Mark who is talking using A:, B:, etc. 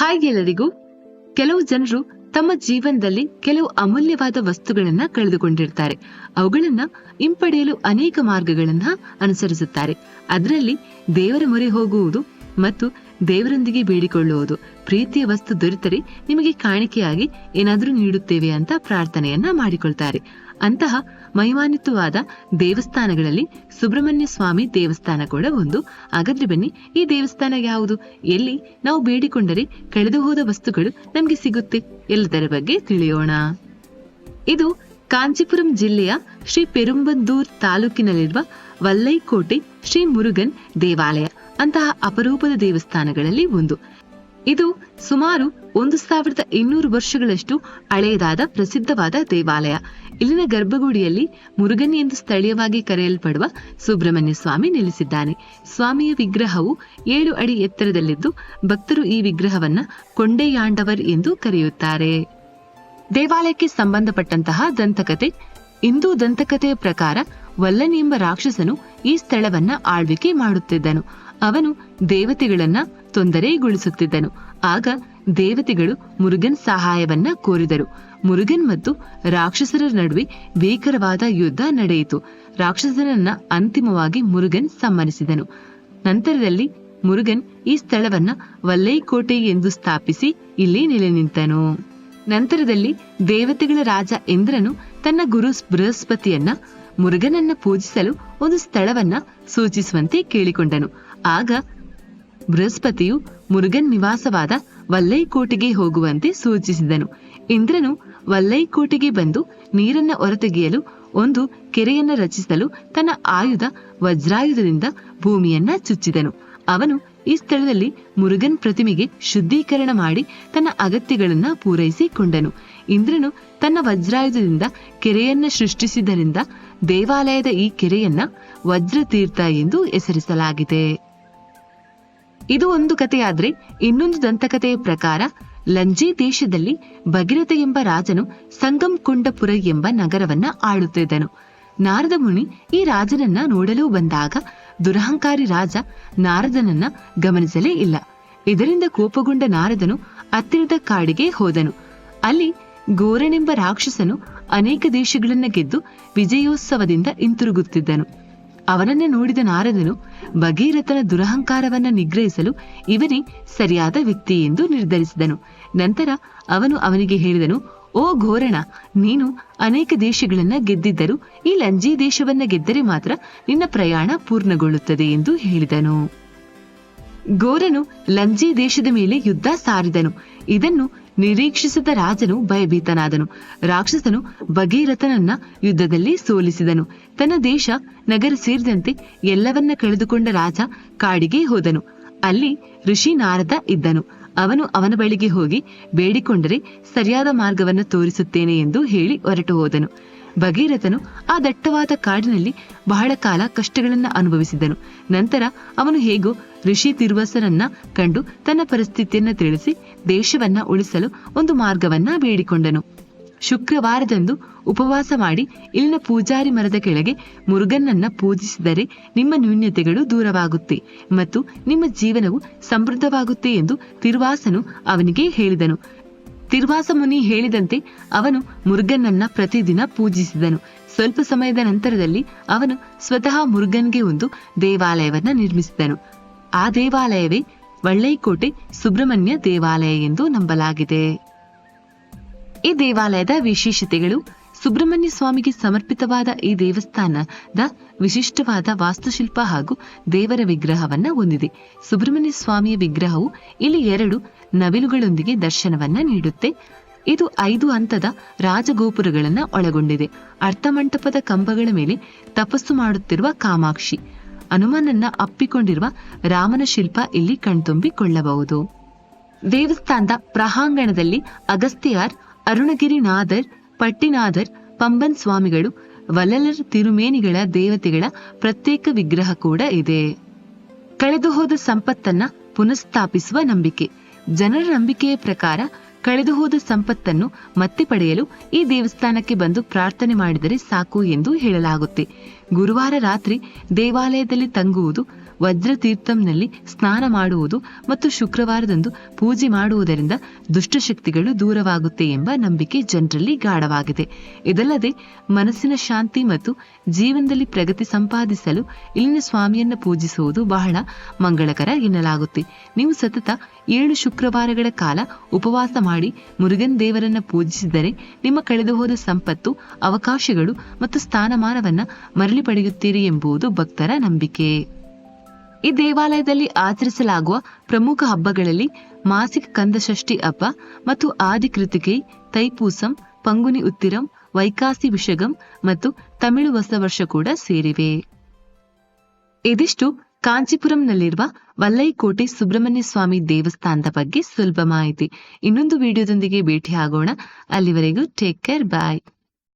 A: Hi ಎಲ್ಲರಿಗೂ ಕೆಲವು ಜನರು ತಮ್ಮ ಜೀವನದಲ್ಲಿ ಕೆಲವು ಅಮೂಲ್ಯವಾದ ವಸ್ತುಗಳನ್ನ ಕಳೆದುಕೊಂಡಿರ್ತಾರೆ. ಅವುಗಳನ್ನ ಹಿಂಪಡೆಯಲು ಅನೇಕ ಮಾರ್ಗಗಳನ್ನ ಅನುಸರಿಸುತ್ತಾರೆ. ಅದರಲ್ಲಿ ದೇವರ ಮೊರೆ ಹೋಗುವುದು ಮತ್ತು ದೇವರೊಂದಿಗೆ ಬೇಡಿಕೊಳ್ಳುವುದು. ಪ್ರೀತಿಯ ವಸ್ತು ದೊರೆತರೆ ನಿಮಗೆ ಕಾಣಿಕೆಯಾಗಿ ಏನಾದರೂ ನೀಡುತ್ತೇವೆ ಅಂತ ಪ್ರಾರ್ಥನೆಯನ್ನ ಮಾಡಿಕೊಳ್ತಾರೆ. ಅಂತಹ ಮಹಿಮಾನ್ವಿತವಾದ ದೇವಸ್ಥಾನಗಳಲ್ಲಿ ಸುಬ್ರಹ್ಮಣ್ಯ ಸ್ವಾಮಿ ದೇವಸ್ಥಾನ ಕೂಡ ಒಂದು. ಹಾಗಾದ್ರೆ ಬನ್ನಿ, ಈ ದೇವಸ್ಥಾನ ಯಾವುದು? ಎಲ್ಲಿ ನಾವು ಬೇಡಿಕೊಂಡರೆ ಕಳೆದು ಹೋದ ವಸ್ತುಗಳು ನಮಗೆ ಸಿಗುತ್ತೆ. ಎಲ್ಲದರ ಬಗ್ಗೆ ತಿಳಿಯೋಣ. ಇದು ಕಾಂಚೀಪುರಂ ಜಿಲ್ಲೆಯ ಶ್ರೀ ಪೆರುಂಬಂದೂರ್ ತಾಲೂಕಿನಲ್ಲಿರುವ ವಲ್ಲೈಕೋಟೆ ಶ್ರೀ ಮುರುಗನ್ ದೇವಾಲಯ. ಅಂತಹ ಅಪರೂಪದ ದೇವಸ್ಥಾನಗಳಲ್ಲಿ ಒಂದು. ಇದು ಸುಮಾರು ಒಂದು ಸಾವಿರದ ಇನ್ನೂರು ವರ್ಷಗಳಷ್ಟು ಹಳೆಯದಾದ ಪ್ರಸಿದ್ಧವಾದ ದೇವಾಲಯ. ಇಲ್ಲಿನ ಗರ್ಭಗುಡಿಯಲ್ಲಿ ಮುರುಗನ್ ಎಂದು ಸ್ಥಳೀಯವಾಗಿ ಕರೆಯಲ್ಪಡುವ ಸುಬ್ರಹ್ಮಣ್ಯ ಸ್ವಾಮಿ ನೆಲೆಸಿದ್ದಾನೆ. ಸ್ವಾಮಿಯ ವಿಗ್ರಹವು ಏಳು ಅಡಿ ಎತ್ತರದಲ್ಲಿದ್ದು ಭಕ್ತರು ಈ ವಿಗ್ರಹವನ್ನ ಕೊಂಡೆಯಾಂಡವರ್ ಎಂದು ಕರೆಯುತ್ತಾರೆ. ದೇವಾಲಯಕ್ಕೆ ಸಂಬಂಧಪಟ್ಟಂತಹ ದಂತಕತೆ ಹಿಂದೂ ದಂತಕಥೆಯ ಪ್ರಕಾರ ವಲ್ಲನಿ ಎಂಬ ರಾಕ್ಷಸನು ಈ ಸ್ಥಳವನ್ನ ಆಳ್ವಿಕೆ ಮಾಡುತ್ತಿದ್ದನು. ಅವನು ದೇವತೆಗಳನ್ನ ತೊಂದರೆಗೊಳಿಸುತ್ತಿದ್ದನು. ಆಗ ದೇವತೆಗಳು ಮುರುಗನ್ ಸಹಾಯವನ್ನ ಕೋರಿದರು. ಮುರುಗನ್ ಮತ್ತು ರಾಕ್ಷಸರ ನಡುವೆ ಭೀಕರವಾದ ಯುದ್ಧ ನಡೆಯಿತು. ರಾಕ್ಷಸನನ್ನ ಅಂತಿಮವಾಗಿ ಮುರುಗನ್ ಸಮ್ಮನಿಸಿದನು ನಂತರದಲ್ಲಿ ಮುರುಗನ್ ಈ ಸ್ಥಳವನ್ನ ವಲ್ಲೈಕೋಟೆ ಎಂದು ಸ್ಥಾಪಿಸಿ ಇಲ್ಲಿ ನೆಲೆ ನಿಂತನು ನಂತರದಲ್ಲಿ ದೇವತೆಗಳ ರಾಜ ಇಂದ್ರನು ತನ್ನ ಗುರು ಬೃಹಸ್ಪತಿಯನ್ನ, ಮುರುಗನನ್ನ ಪೂಜಿಸಲು ಒಂದು ಸ್ಥಳವನ್ನ ಸೂಚಿಸುವಂತೆ ಕೇಳಿಕೊಂಡನು. ಆಗ ಬೃಹಸ್ಪತಿಯು ಮುರುಗನ್ ನಿವಾಸವಾದ ವಲ್ಲೈಕೋಟೆಗೆ ಹೋಗುವಂತೆ ಸೂಚಿಸಿದನು. ಇಂದ್ರನು ವಲ್ಲೈಕೋಟೆಗೆ ಬಂದು ನೀರನ್ನ ಹೊರತೆಗೆಯಲು ಒಂದು ಕೆರೆಯನ್ನ ರಚಿಸಲು ತನ್ನ ಆಯುಧ ವಜ್ರಾಯುಧದಿಂದ ಭೂಮಿಯನ್ನ ಚುಚ್ಚಿದನು. ಅವನು ಈ ಸ್ಥಳದಲ್ಲಿ ಮುರುಗನ್ ಪ್ರತಿಮೆಗೆ ಶುದ್ಧೀಕರಣ ಮಾಡಿ ತನ್ನ ಅಗತ್ಯಗಳನ್ನ ಪೂರೈಸಿಕೊಂಡನು. ಇಂದ್ರನು ತನ್ನ ವಜ್ರಾಯುಧದಿಂದ ಕೆರೆಯನ್ನ ಸೃಷ್ಟಿಸಿದ್ದರಿಂದ ದೇವಾಲಯದ ಈ ಕೆರೆಯನ್ನ ವಜ್ರತೀರ್ಥ ಎಂದು ಹೆಸರಿಸಲಾಗಿದೆ. ಇದು ಒಂದು ಕಥೆಯಾದ್ರೆ ಇನ್ನೊಂದು ದಂತಕಥೆಯ ಪ್ರಕಾರ ಲಂಜಿ ದೇಶದಲ್ಲಿ ಭಗೀರಥ ಎಂಬ ರಾಜನು ಸಂಗಮ್ ಕೊಂಡಪುರ ಎಂಬ ನಗರವನ್ನ ಆಳುತ್ತಿದ್ದನು. ನಾರದ ಮುನಿ ಈ ರಾಜನನ್ನ ನೋಡಲು ಬಂದಾಗ ದುರಹಂಕಾರಿ ರಾಜ ನಾರದನನ್ನ ಗಮನಿಸಲೇ ಇಲ್ಲ. ಇದರಿಂದ ಕೋಪಗೊಂಡ ನಾರದನು ಹತ್ತಿರದ ಕಾಡಿಗೆ ಹೋದನು. ಅಲ್ಲಿ ಗೋರನೆಂಬ ರಾಕ್ಷಸನು ಅನೇಕ ದೇಶಗಳನ್ನ ಗೆದ್ದು ವಿಜಯೋತ್ಸವದಿಂದ ಹಿಂತಿರುಗುತ್ತಿದ್ದನು. ಅವನನ್ನ ನೋಡಿದ ನಾರದನು ಭಗೀರಥನ ದುರಹಂಕಾರವನ್ನ ನಿಗ್ರಹಿಸಲು ಇವನೇ ಸರಿಯಾದ ವ್ಯಕ್ತಿ ಎಂದು ನಿರ್ಧರಿಸಿದನು. ನಂತರ ಅವನು ಅವನಿಗೆ ಹೇಳಿದನು ಓ ಘೋರಣ, ನೀನು ಅನೇಕ ದೇಶಗಳನ್ನ ಗೆದ್ದಿದ್ದರೂ ಈ ಲಂಜಿ ದೇಶವನ್ನ ಗೆದ್ದರೆ ಮಾತ್ರ ನಿನ್ನ ಪ್ರಯಾಣ ಪೂರ್ಣಗೊಳ್ಳುತ್ತದೆ ಎಂದು ಹೇಳಿದನು. ಘೋರನು ಲಂಜಿ ದೇಶದ ಮೇಲೆ ಯುದ್ಧ ಸಾರಿದನು. ಇದನ್ನು ನಿರೀಕ್ಷಿಸಿದ ರಾಜನು ಭಯಭೀತನಾದನು. ರಾಕ್ಷಸನು ಭಗೀರಥನನ್ನ ಯುದ್ಧದಲ್ಲಿ ಸೋಲಿಸಿದನು. ತನ್ನ ದೇಶ, ನಗರ ಸೇರಿದಂತೆ ಎಲ್ಲವನ್ನ ಕಳೆದುಕೊಂಡ ರಾಜ ಕಾಡಿಗೆ ಹೋದನು. ಅಲ್ಲಿ ಋಷಿ ನಾರದ ಇದ್ದನು. ಅವನು ಅವನ ಬಳಿಗೆ ಹೋಗಿ ಬೇಡಿಕೊಂಡರೆ ಸರಿಯಾದ ಮಾರ್ಗವನ್ನು ತೋರಿಸುತ್ತೇನೆ ಎಂದು ಹೇಳಿ ಹೊರಟು ಹೋದನು. ಭಗೀರಥನು ಆ ದಟ್ಟವಾದ ಕಾಡಿನಲ್ಲಿ ಬಹಳ ಕಾಲ ಕಷ್ಟಗಳನ್ನ ಅನುಭವಿಸಿದನು. ನಂತರ ಅವನು ಹೇಗೋ ಋಷಿ ತಿರುವಸರನ್ನ ಕಂಡು ತನ್ನ ಪರಿಸ್ಥಿತಿಯನ್ನು ತಿಳಿಸಿ ದೇಶವನ್ನ ಉಳಿಸಲು ಒಂದು ಮಾರ್ಗವನ್ನ ಬೇಡಿಕೊಂಡನು. ಶುಕ್ರವಾರದಂದು ಉಪವಾಸ ಮಾಡಿ ಇಲ್ಲಿನ ಪೂಜಾರಿ ಮರದ ಕೆಳಗೆ ಮುರುಗನ್ನನ್ನ ಪೂಜಿಸಿದರೆ ನಿಮ್ಮ ನ್ಯೂನ್ಯತೆಗಳು ದೂರವಾಗುತ್ತೆ ಮತ್ತು ನಿಮ್ಮ ಜೀವನವು ಸಮೃದ್ಧವಾಗುತ್ತೆ ಎಂದು ತಿರುವಾಸನು ಅವನಿಗೆ ಹೇಳಿದನು. ತಿರುವಾಸ ಮುನಿ ಹೇಳಿದಂತೆ ಅವನು ಮುರುಗನ್ನನ್ನ ಪ್ರತಿದಿನ ಪೂಜಿಸಿದನು. ಸ್ವಲ್ಪ ಸಮಯದ ನಂತರದಲ್ಲಿ ಅವನು ಸ್ವತಃ ಮುರುಗನ್ಗೆ ಒಂದು ದೇವಾಲಯವನ್ನ ನಿರ್ಮಿಸಿದನು. ಆ ದೇವಾಲಯವೇ ವಳ್ಳೈಕೋಟೆ ಸುಬ್ರಹ್ಮಣ್ಯ ದೇವಾಲಯ ಎಂದು ನಂಬಲಾಗಿದೆ. ಈ ದೇವಾಲಯದ ವಿಶೇಷತೆಗಳು ಸುಬ್ರಹ್ಮಣ್ಯ ಸ್ವಾಮಿಗೆ ಸಮರ್ಪಿತವಾದ ಈ ದೇವಸ್ಥಾನದ ವಿಶಿಷ್ಟವಾದ ವಾಸ್ತುಶಿಲ್ಪ ಹಾಗೂ ದೇವರ ವಿಗ್ರಹವನ್ನ ಹೊಂದಿದೆ. ಸುಬ್ರಹ್ಮಣ್ಯ ಸ್ವಾಮಿಯ ವಿಗ್ರಹವು ಇಲ್ಲಿ ಎರಡು ನವಿಲುಗಳೊಂದಿಗೆ ದರ್ಶನವನ್ನ ನೀಡುತ್ತೆ. ಇದು ಐದು ಹಂತದ ರಾಜಗೋಪುರಗಳನ್ನ ಒಳಗೊಂಡಿದೆ. ಅರ್ಥಮಂಟಪದ ಕಂಬಗಳ ಮೇಲೆ ತಪಸ್ಸು ಮಾಡುತ್ತಿರುವ ಕಾಮಾಕ್ಷಿ. ಹನುಮನನ್ನ ಅಪ್ಪಿಕೊಂಡಿರುವ ರಾಮನ ಶಿಲ್ಪ ಇಲ್ಲಿ ಕಣ್ತುಂಬಿಕೊಳ್ಳಬಹುದು. ದೇವಸ್ಥಾನದ ಪ್ರಹಾಂಗಣದಲ್ಲಿ ಅಗಸ್ತ್ಯಾರ್ ಅರುಣಗಿರಿನಾಥರ್ ಪಟ್ಟಿನಾಥರ್ ಪಂಬನ್ ಸ್ವಾಮಿಗಳು, ವಲ್ಲಲರ್ ತಿರುಮೇನಿಗಳ ದೇವತೆಗಳ ಪ್ರತ್ಯೇಕ ವಿಗ್ರಹ ಕೂಡ ಇದೆ. ಕಳೆದು ಹೋದ ಸಂಪತ್ತನ್ನ ಪುನಃಸ್ಥಾಪಿಸುವ ನಂಬಿಕೆ, ಜನರ ನಂಬಿಕೆಯ ಪ್ರಕಾರ ಕಳೆದು ಹೋದ ಸಂಪತ್ತನ್ನು ಮತ್ತೆ ಪಡೆಯಲು ಈ ದೇವಸ್ಥಾನಕ್ಕೆ ಬಂದು ಪ್ರಾರ್ಥನೆ ಮಾಡಿದರೆ ಸಾಕು ಎಂದು ಹೇಳಲಾಗುತ್ತೆ. ಗುರುವಾರ ರಾತ್ರಿ ದೇವಾಲಯದಲ್ಲಿ ತಂಗುವುದು ವಜ್ರ ತೀರ್ಥಂನಲ್ಲಿ ಸ್ನಾನ ಮಾಡುವುದು ಮತ್ತು ಶುಕ್ರವಾರದಂದು ಪೂಜೆ ಮಾಡುವುದರಿಂದ ದುಷ್ಟಶಕ್ತಿಗಳು ದೂರವಾಗುತ್ತೆ ಎಂಬ ನಂಬಿಕೆ ಜನರಲ್ಲಿ ಗಾಢವಾಗಿದೆ. ಇದಲ್ಲದೆ ಮನಸ್ಸಿನ ಶಾಂತಿ ಮತ್ತು ಜೀವನದಲ್ಲಿ ಪ್ರಗತಿ ಸಂಪಾದಿಸಲು ಇಲ್ಲಿನ ಸ್ವಾಮಿಯನ್ನ ಪೂಜಿಸುವುದು ಬಹಳ ಮಂಗಳಕರ ಎನ್ನಲಾಗುತ್ತೆ. ನೀವು ಸತತ ಏಳು ಶುಕ್ರವಾರಗಳ ಕಾಲ ಉಪವಾಸ ಮಾಡಿ ಮುರುಗನ್ ದೇವರನ್ನ ಪೂಜಿಸಿದರೆ ನಿಮ್ಮ ಕಳೆದು ಹೋದ ಸಂಪತ್ತು, ಅವಕಾಶಗಳು ಮತ್ತು ಸ್ಥಾನಮಾನವನ್ನ ಮರಳಿ ಪಡೆಯುತ್ತೀರಿ ಎಂಬುದು ಭಕ್ತರ ನಂಬಿಕೆ. ಈ ದೇವಾಲಯದಲ್ಲಿ ಆಚರಿಸಲಾಗುವ ಪ್ರಮುಖ ಹಬ್ಬಗಳಲ್ಲಿ ಮಾಸಿಕ ಕಂದಷಷ್ಠಿ ಹಬ್ಬ ಮತ್ತು ಆದಿಕೃತಿಕೆ ತೈಪೂಸಂ, ಪಂಗುನಿ ಉತ್ತಿರಂ, ವೈಕಾಸಿ ವಿಷಗಂ ಮತ್ತು ತಮಿಳು ಹೊಸ ವರ್ಷ ಕೂಡ ಸೇರಿವೆ. ಇದಿಷ್ಟು ಕಾಂಚೀಪುರಂನಲ್ಲಿರುವ ವಲ್ಲೈಕೋಟೆ ಸುಬ್ರಹ್ಮಣ್ಯ ಸ್ವಾಮಿ ದೇವಸ್ಥಾನದ ಬಗ್ಗೆ ಸುಲಭ ಮಾಹಿತಿ. ಇನ್ನೊಂದು ವಿಡಿಯೋದೊಂದಿಗೆ ಭೇಟಿ ಆಗೋಣ ಅಲ್ಲಿವರೆಗೂ ಟೇಕ್ ಕೇರ್ ಬಾಯ್